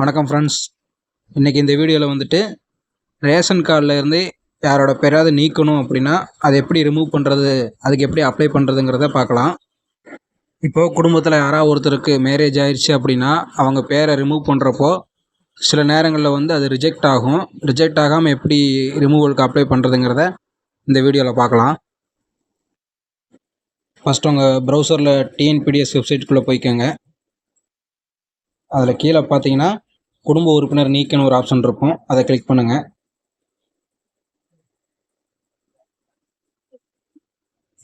வணக்கம் ஃப்ரெண்ட்ஸ் இன்றைக்கி இந்த வீடியோவில் வந்துட்டு ரேஷன் கார்டில் இருந்து யாரோட பேராவது நீக்கணும் அப்படின்னா அதை எப்படி ரிமூவ் பண்ணுறது அதுக்கு எப்படி அப்ளை பண்ணுறதுங்கிறத பார்க்கலாம். இப்போது குடும்பத்தில் யாராவது ஒருத்தருக்கு மேரேஜ் ஆயிடுச்சு அப்படின்னா அவங்க பேரை ரிமூவ் பண்ணுறப்போ சில நேரங்களில் வந்து அது ரிஜெக்ட் ஆகும். ரிஜெக்ட் ஆகாமல் எப்படி ரிமூவலுக்கு அப்ளை பண்ணுறதுங்கிறத இந்த வீடியோவில் பார்க்கலாம். ஃபஸ்ட்டு உங்கள் ப்ரௌசரில் டிஎன்பிடிஎஸ் வெப்சைட்டுக்குள்ளே போய்க்கோங்க. அதில் கீழே பார்த்தீங்கன்னா குடும்ப உறுப்பினர் நீக்கன்னு ஒரு ஆப்ஷன் இருக்கும். அதை கிளிக் பண்ணுங்கள்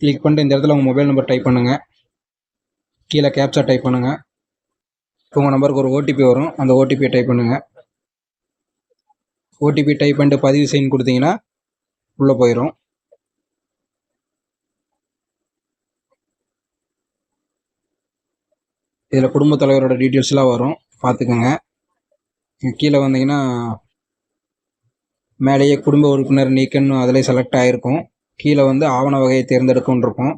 கிளிக் பண்ணிட்டு இந்த இடத்துல உங்கள் மொபைல் நம்பர் டைப் பண்ணுங்கள் கீழே கேப்சா டைப் பண்ணுங்கள் உங்கள் நம்பருக்கு ஒரு ஓடிபி வரும். அந்த ஓடிபியை டைப் பண்ணுங்கள் ஓடிபி டைப் பண்ணிட்டு பதிவு செய்யு கொடுத்தீங்கன்னா உள்ளே போயிடும் இதில் குடும்பத் தலைவரோட டீட்டெயில்ஸ்லாம் வரும். பார்த்துக்கோங்க. கீழே வந்தீங்கன்னா மேலேயே குடும்ப உறுப்பினர் நீக்கன்னு அதிலே செலக்ட் ஆகிருக்கும் கீழே வந்து ஆவண வகையை தேர்ந்தெடுக்கும்னு இருக்கும்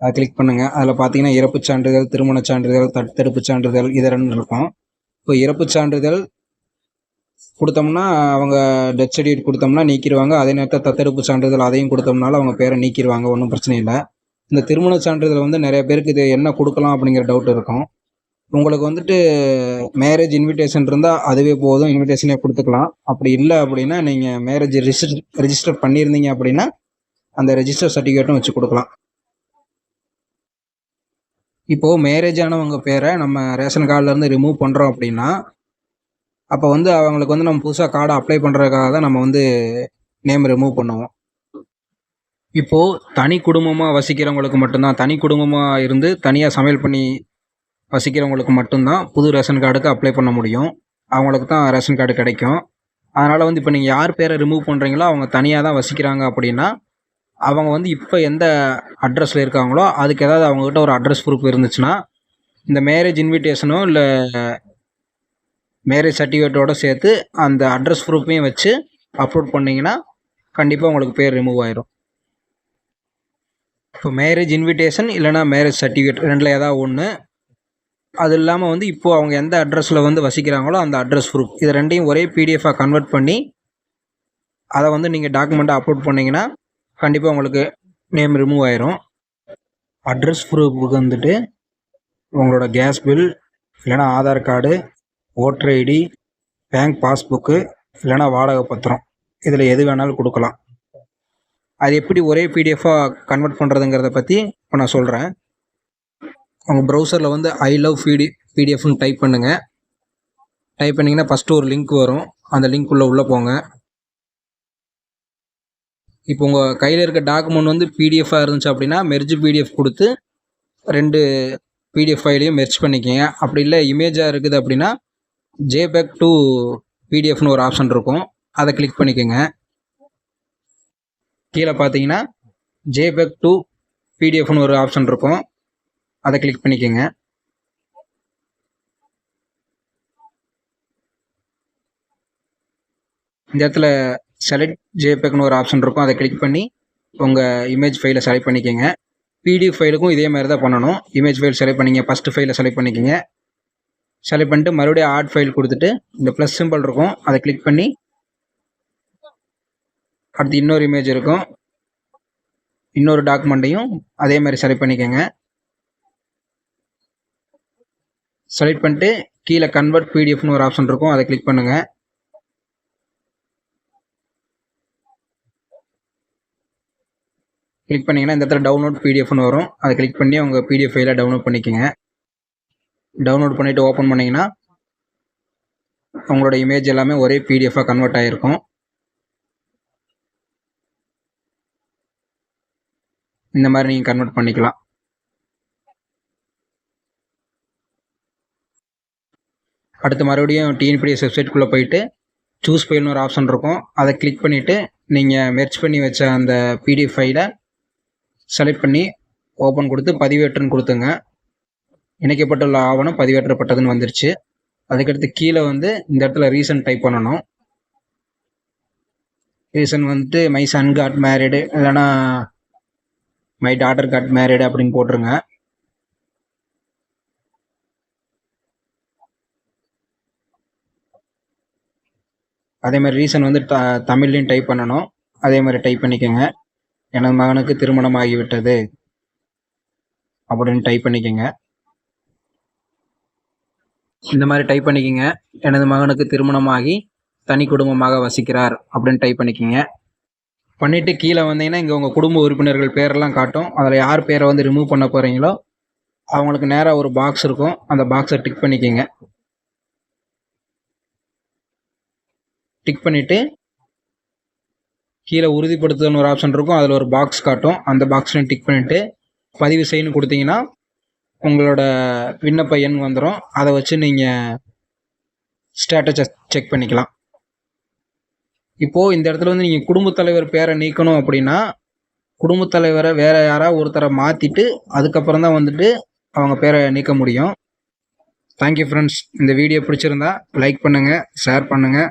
அதை கிளிக் பண்ணுங்கள் அதில் பார்த்தீங்கன்னா இறப்புச் சான்றிதழ் திருமணச் சான்றிதழ் தடுப்புச் சான்றிதழ் இது ரெண்டு இருக்கும். இப்போ இறப்புச் சான்றிதழ் கொடுத்தோம்னா அவங்க டெத் சர்டிஃபிகேட் கொடுத்தோம்னா நீக்கிடுவாங்க. அதே நேரத்தில் தத்தெடுப்பு சான்றிதழ் அதையும் கொடுத்தோம்னால அவங்க பேரை நீக்கிடுவாங்க. ஒன்றும் பிரச்சனை இல்லை. இந்த திருமண சான்றிதழ் வந்து நிறைய பேருக்கு இது என்ன கொடுக்கலாம் அப்படிங்கிற டவுட் இருக்கும். உங்களுக்கு வந்துட்டு மேரேஜ் இன்விடேஷன் இருந்தால் அதுவே போதும். இன்விடேஷனே கொடுத்துக்கலாம். அப்படி இல்லை அப்படின்னா நீங்கள் மேரேஜ் ரிஜிஸ்டர் ரெஜிஸ்டர் பண்ணியிருந்தீங்க அப்படின்னா அந்த ரெஜிஸ்டர் சர்டிஃபிகேட்டும் வச்சு கொடுக்கலாம். இப்போது மேரேஜ் ஆனவங்க பேரை நம்ம ரேஷன் கார்டிலேருந்து ரிமூவ் பண்ணுறோம் அப்படின்னா அப்போ வந்து அவங்களுக்கு வந்து நம்ம புதுசாக கார்டை அப்ளை பண்ணுறதுக்காக தான் நம்ம வந்து நேம் ரிமூவ் பண்ணுவோம். இப்போது தனி குடும்பமாக வசிக்கிறவங்களுக்கு மட்டும்தான். தனி குடும்பமாக இருந்து தனியாக சமையல் பண்ணி வசிக்கிறவங்களுக்கு மட்டும்தான் புது ரேஷன் கார்டுக்கு அப்ளை பண்ண முடியும். அவங்களுக்கு தான் ரேஷன் கார்டு கிடைக்கும். அதனால் வந்து இப்போ நீங்கள் யார் பேரை ரிமூவ் பண்ணுறீங்களோ அவங்க தனியாக தான் வசிக்கிறாங்க அப்படின்னா அவங்க வந்து இப்போ எந்த அட்ரஸில் இருக்காங்களோ அதுக்கு ஏதாவது அவங்கக்கிட்ட ஒரு அட்ரஸ் ப்ரூஃப் இருந்துச்சுன்னா இந்த மேரேஜ் இன்விடேஷனோ இல்லை மேரேஜ் சர்டிஃபிகேட்டோடு சேர்த்து அந்த அட்ரஸ் ப்ரூஃபையும் வச்சு அப்லோட் பண்ணிங்கன்னா கண்டிப்பாக உங்களுக்கு பேர் ரிமூவ் ஆயிரும். இப்போ மேரேஜ் இன்விடேஷன் இல்லைனா மேரேஜ் சர்டிஃபிகேட் ரெண்டில் ஏதாவது ஒன்று அது இல்லாமல் வந்து இப்போது அவங்க எந்த அட்ரஸில் வந்து வசிக்கிறாங்களோ அந்த அட்ரஸ் ப்ரூஃப் இது ரெண்டையும் ஒரே பிடிஎஃபாக கன்வெர்ட் பண்ணி அதை வந்து நீங்கள் டாக்குமெண்ட்டை அப்லோட் பண்ணிங்கன்னா கண்டிப்பாக உங்களுக்கு நேம் ரிமூவ் ஆயிரும். அட்ரஸ் ப்ரூஃபுக்கு வந்துட்டு உங்களோட கேஸ் பில் இல்லைனா Aadhaar card voter ID bank passbook இல்லைனா வாடகை பத்திரம். இதில் எது வேணாலும் கொடுக்கலாம். அது எப்படி ஒரே பிடிஎஃபாக கன்வெர்ட் பண்ணுறதுங்கிறத பற்றி இப்போ நான் சொல்கிறேன் உங்கள் ப்ரௌசரில் வந்து ஐ லவ் பிடி பிடிஎஃப்னு டைப் பண்ணுங்கள் டைப் பண்ணிங்கன்னா ஃபஸ்ட்டு ஒரு லிங்க் வரும். அந்த லிங்க் உள்ளே உள்ளே போங்க. இப்போ உங்கள் கையில் இருக்க டாக்குமெண்ட் வந்து பிடிஎஃபாக இருந்துச்சு அப்படின்னா மெர்ஜ் பிடிஎஃப் கொடுத்து ரெண்டு பிடிஎஃப் ஃபைலையும் மெர்ச் பண்ணிக்கோங்க. அப்படி இல்லை இமேஜாக இருக்குது அப்படின்னா ஜேபேக் டு பிடிஎஃப்னு ஒரு ஆப்ஷன் இருக்கும். அதை கிளிக் பண்ணிக்கோங்க. கீழே பார்த்தீங்கன்னா ஜேபேக் டு பிடிஎஃப்னு ஒரு ஆப்ஷன் இருக்கும். அதை கிளிக் பண்ணிக்கோங்க. இந்த இடத்துல செலக்ட் ஜேபேக்னு ஒரு ஆப்ஷன் இருக்கும். அதை கிளிக் பண்ணி உங்கள் இமேஜ் ஃபைலை செலக்ட் பண்ணிக்கோங்க. பிடிஎஃப் ஃபைலுக்கும் இதே மாதிரி தான் பண்ணணும். இமேஜ் ஃபைல் செலக்ட் பண்ணிங்க ஃபஸ்ட்டு ஃபைலை செலக்ட் பண்ணிக்கோங்க. செலக்ட் பண்ணிட்டு மறுபடியும் ஆர்ட் ஃபைல் கொடுத்துட்டு இந்த ப்ளஸ் சிம்பிள் இருக்கும். அதை கிளிக் பண்ணி அடுத்து இன்னொரு இமேஜ் இருக்கும். இன்னொரு டாக்குமெண்ட்டையும் அதே மாதிரி செலக்ட் பண்ணிக்கோங்க. செலக்ட் பண்ணிட்டு கீழே கன்வெர்ட் பிடிஎஃப்னு ஒரு ஆப்ஷன் இருக்கும். அதை கிளிக் பண்ணுங்கள் கிளிக் பண்ணிங்கன்னா இந்த இடத்துல டவுன்லோட் பிடிஎஃப்னு வரும். அதை கிளிக் பண்ணி உங்கள் பிடிஎஃப் ஃபைலை டவுன்லோட் பண்ணிக்கோங்க. டவுன்லோட் பண்ணிவிட்டு ஓப்பன் பண்ணிங்கன்னா உங்களோட இமேஜ் எல்லாமே ஒரே பிடிஎஃபாக கன்வெர்ட் ஆகிருக்கும் இந்த மாதிரி நீங்கள் கன்வெர்ட் பண்ணிக்கலாம். அடுத்து மறுபடியும் டிஎன்பிடிஎஸ் வெப்சைட்குள்ளே போயிட்டு சூஸ் ஃபைல்னு ஒரு ஆப்ஷன் இருக்கும். அதை கிளிக் பண்ணிவிட்டு நீங்கள் மெர்ச் பண்ணி வச்ச அந்த பிடிஎஃப் ஃபைலை செலக்ட் பண்ணி ஓப்பன் கொடுத்து பதிவேற்றுன்னு கொடுத்துங்க. இணைக்கப்பட்டுள்ள ஆவணம் பதிவேற்றப்பட்டதுன்னு வந்துருச்சு. அதுக்கடுத்து கீழே வந்து இந்த இடத்துல ரீசன் டைப் பண்ணணும். ரீசன் வந்துட்டு மை சன் காட் மேரிடு இல்லைனா மை டாட்டர் காட் மேரிடு அப்படின்னு போட்டுருங்க. அதே மாதிரி ரீசன் வந்து த தமிழ்லையும் டைப் பண்ணணும். அதே மாதிரி டைப் பண்ணிக்கோங்க. எனது மகனுக்கு திருமணம் ஆகிவிட்டது அப்படின்னு டைப் பண்ணிக்கோங்க. இந்த மாதிரி டைப் பண்ணிக்கோங்க. எனது மகனுக்கு திருமணமாகி தனி குடும்பமாக வசிக்கிறார் அப்படின்னு டைப் பண்ணிக்கோங்க. பண்ணிவிட்டு கீழே வந்தீங்கன்னா இங்கே உங்கள் குடும்ப உறுப்பினர்கள் பேரெல்லாம் காட்டும். அதில் யார் பேரை வந்து ரிமூவ் பண்ண போகிறீங்களோ அவங்களுக்கு நேராக ஒரு பாக்ஸ் இருக்கும். அந்த பாக்ஸை டிக் பண்ணிக்கோங்க. டிக் பண்ணிவிட்டு கீழே உறுதிப்படுத்துதல்னு ஒரு ஆப்ஷன் இருக்கும். அதில் ஒரு பாக்ஸ் காட்டும். அந்த பாக்ஸ்லையும் டிக் பண்ணிவிட்டு பதிவு செய்யணும் கொடுத்தீங்கன்னா உங்களோட விண்ணப்ப எண் வந்துடும் அதை வச்சு நீங்கள் ஸ்டேட்டஸை செக் பண்ணிக்கலாம். இப்போது இந்த இடத்துல வந்து நீங்கள் குடும்பத் தலைவர் பேரை நீக்கணும் அப்படின்னா குடும்பத் தலைவரை வேறு யாராவது ஒருத்தரை மாற்றிட்டு அதுக்கப்புறம் தான் வந்துட்டு அவங்க பேரை நீக்க முடியும். தேங்க்யூ ஃப்ரெண்ட்ஸ் இந்த வீடியோ பிடிச்சிருந்தா லைக் பண்ணுங்கள் ஷேர் பண்ணுங்கள்